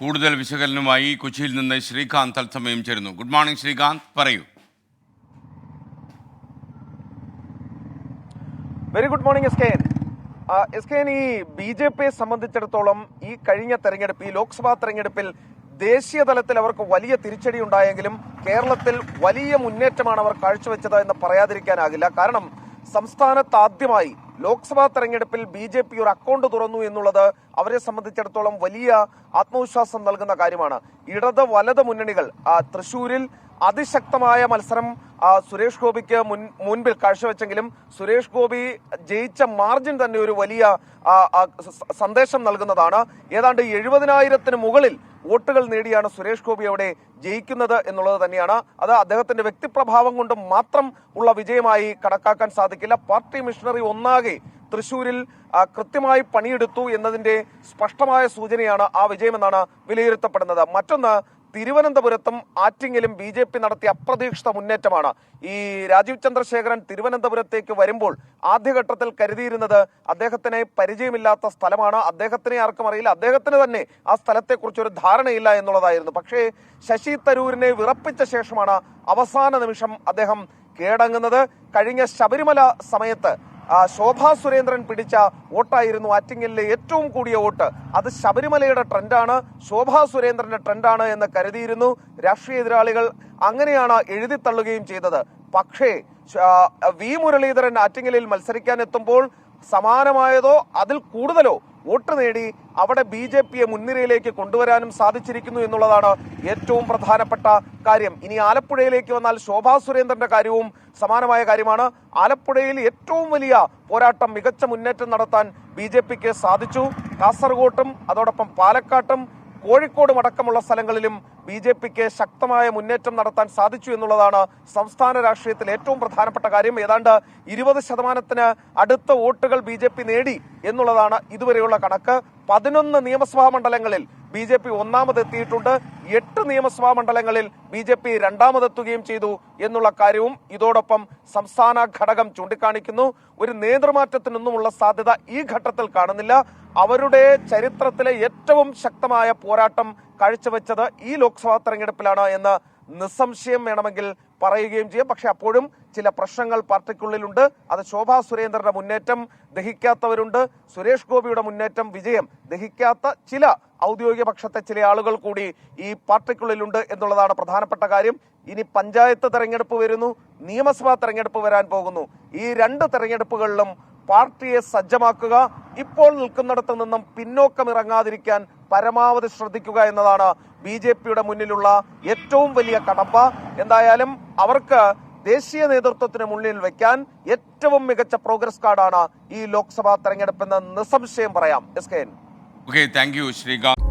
കൂടുതൽ വിശകലനവുമായി കൊച്ചിയിൽ നിന്ന് ശ്രീകാന്ത് തത്സമയം ചേരുന്നു. Good morning Srikanth. പറയൂ. Very good morning S K S K ഈ ബി ജെ പിയെ സംബന്ധിച്ചിടത്തോളം ഈ കഴിഞ്ഞ തെരഞ്ഞെടുപ്പ് ഈ ലോക്സഭാ തെരഞ്ഞെടുപ്പിൽ ദേശീയ തലത്തിൽ അവർക്ക് വലിയ തിരിച്ചടി ഉണ്ടായെങ്കിലും കേരളത്തിൽ വലിയ മുന്നേറ്റമാണ് അവർ കാഴ്ചവെച്ചത് എന്ന് പറയാതിരിക്കാനാകില്ല. കാരണം സംസ്ഥാനത്ത് ആദ്യമായി ലോക്സഭാ തെരഞ്ഞെടുപ്പിൽ ബി ജെ പി ഒരു അക്കൗണ്ട് തുറന്നു എന്നുള്ളത് അവരെ സംബന്ധിച്ചിടത്തോളം വലിയ ആത്മവിശ്വാസം നൽകുന്ന കാര്യമാണ്. ഇടത് വലത് മുന്നണികൾ തൃശൂരിൽ അതിശക്തമായ മത്സരം സുരേഷ് ഗോപിക്ക് മുൻ മുൻപിൽ കാഴ്ചവെച്ചെങ്കിലും സുരേഷ് ഗോപി ജയിച്ച മാർജിൻ തന്നെ ഒരു വലിയ സന്ദേശം നൽകുന്നതാണ്. ഏതാണ്ട് എഴുപതിനായിരത്തിന് മുകളിൽ വോട്ടുകൾ നേടിയാണ് സുരേഷ് ഗോപി അവിടെ ജയിക്കുന്നത് എന്നുള്ളത് തന്നെയാണ്. അത് അദ്ദേഹത്തിന്റെ വ്യക്തിപ്രഭാവം കൊണ്ട് മാത്രം ഉള്ള വിജയമായി കണക്കാക്കാൻ സാധിക്കില്ല. പാർട്ടി മിഷണറി ഒന്നാകെ തൃശൂരിൽ കൃത്യമായി പണിയെടുത്തു എന്നതിന്റെ സ്പഷ്ടമായ സൂചനയാണ് ആ വിജയമെന്നാണ് വിലയിരുത്തപ്പെടുന്നത്. മറ്റൊന്ന് തിരുവനന്തപുരത്തും ആറ്റിങ്ങിലും ബി ജെ പി നടത്തിയ അപ്രതീക്ഷിത മുന്നേറ്റമാണ്. ഈ രാജീവ് ചന്ദ്രശേഖരൻ തിരുവനന്തപുരത്തേക്ക് വരുമ്പോൾ ആദ്യഘട്ടത്തിൽ കരുതിയിരുന്നത് അദ്ദേഹത്തിന് പരിചയമില്ലാത്ത സ്ഥലമാണ്. അദ്ദേഹത്തിനെ ആർക്കും അറിയില്ല. അദ്ദേഹത്തിന് തന്നെ ആ സ്ഥലത്തെക്കുറിച്ച് ഒരു ധാരണയില്ല എന്നുള്ളതായിരുന്നു. പക്ഷേ ശശി തരൂരിനെ വിറപ്പിച്ച ശേഷമാണ് അവസാന നിമിഷം അദ്ദേഹം കീഴടങ്ങുന്നത് കഴിഞ്ഞ ശബരിമല സമയത്ത് ശോഭാ സുരേന്ദ്രൻ പിടിച്ച വോട്ടായിരുന്നു ആറ്റിങ്ങലിലെ ഏറ്റവും കൂടിയ വോട്ട്. അത് ശബരിമലയുടെ ട്രെൻഡാണ് ശോഭാ സുരേന്ദ്രന്റെ ട്രെൻഡാണ് എന്ന് കരുതിയിരുന്നു രാഷ്ട്രീയ എതിരാളികൾ. അങ്ങനെയാണ് എഴുതിത്തള്ളുകയും ചെയ്തത്. പക്ഷേ വി മുരളീധരൻ ആറ്റിങ്ങലിൽ മത്സരിക്കാൻ എത്തുമ്പോൾ സമാനമായതോ അതിൽ കൂടുതലോ വോട്ട് നേടി അവിടെ ബി ജെ പിയെ മുൻനിരയിലേക്ക് കൊണ്ടുവരാനും സാധിച്ചിരിക്കുന്നു എന്നുള്ളതാണ് ഏറ്റവും പ്രധാനപ്പെട്ട കാര്യം. ഇനി ആലപ്പുഴയിലേക്ക് വന്നാൽ ശോഭാ സുരേന്ദ്രന്റെ കാര്യവും സമാനമായ കാര്യമാണ്. ആലപ്പുഴയിൽ ഏറ്റവും വലിയ പോരാട്ടം മികച്ച മുന്നേറ്റം നടത്താൻ ബി ജെ പിക്ക് സാധിച്ചു. കാസർഗോട്ടും അതോടൊപ്പം പാലക്കാട്ടും കോഴിക്കോടും അടക്കമുള്ള സ്ഥലങ്ങളിലും ബി ജെ പിക്ക് ശക്തമായ മുന്നേറ്റം നടത്താൻ സാധിച്ചു എന്നുള്ളതാണ് സംസ്ഥാന രാഷ്ട്രീയത്തിൽ ഏറ്റവും പ്രധാനപ്പെട്ട കാര്യം. ഏതാണ്ട് ഇരുപത് ശതമാനത്തിന് അടുത്ത വോട്ടുകൾ ബി നേടി എന്നുള്ളതാണ് ഇതുവരെയുള്ള കണക്ക്. പതിനൊന്ന് നിയമസഭാ മണ്ഡലങ്ങളിൽ ബി ജെ പി ഒന്നാമതെത്തിയിട്ടുണ്ട്. എട്ട് നിയമസഭാ മണ്ഡലങ്ങളിൽ ബി ജെ പി രണ്ടാമതെത്തുകയും ചെയ്തു എന്നുള്ള കാര്യവും ഇതോടൊപ്പം സംസ്ഥാന ഘടകം ചൂണ്ടിക്കാണിക്കുന്നു. ഒരു നേതൃമാറ്റത്തിനൊന്നുമുള്ള സാധ്യത ഈ ഘട്ടത്തിൽ കാണുന്നില്ല. അവരുടെ ചരിത്രത്തിലെ ഏറ്റവും ശക്തമായ പോരാട്ടം കാഴ്ചവെച്ചത് ഈ ലോക്സഭാ തെരഞ്ഞെടുപ്പിലാണ് എന്ന് നിസ്സംശയം വേണമെങ്കിൽ പറയുകയും ചെയ്യാം. പക്ഷെ അപ്പോഴും ചില പ്രശ്നങ്ങൾ പാർട്ടിക്കുള്ളിലുണ്ട്. അത് ശോഭാ സുരേന്ദ്രന്റെ മുന്നേറ്റം ദഹിക്കാത്തവരുണ്ട്. സുരേഷ് ഗോപിയുടെ മുന്നേറ്റം വിജയം. ദഹിക്കാത്ത ചില ഔദ്യോഗിക പക്ഷത്തെ ചില ആളുകൾ കൂടി ഈ പാർട്ടിക്കുള്ളിലുണ്ട് എന്നുള്ളതാണ് പ്രധാനപ്പെട്ട കാര്യം. ഇനി പഞ്ചായത്ത് തെരഞ്ഞെടുപ്പ് വരുന്നു നിയമസഭാ തെരഞ്ഞെടുപ്പ് വരാൻ പോകുന്നു. ഈ രണ്ട് തെരഞ്ഞെടുപ്പുകളിലും പാർട്ടിയെ സജ്ജമാക്കുക ഇപ്പോൾ നിൽക്കുന്നിടത്ത് നിന്നും പിന്നോക്കമിറങ്ങാതിരിക്കാൻ പരമാവധി ശ്രദ്ധിക്കുക എന്നതാണ് ബി ജെ പിയുടെ മുന്നിലുള്ള ഏറ്റവും വലിയ കടമ്പ. എന്തായാലും അവർക്ക് ദേശീയ നേതൃത്വത്തിന് മുന്നിൽ വെക്കാൻ ഏറ്റവും മികച്ച പ്രോഗ്രസ് കാർഡാണ് ഈ ലോക്സഭാ തെരഞ്ഞെടുപ്പെന്ന് നിസ്സംശയം പറയാം. S K okay thank you Srikanth.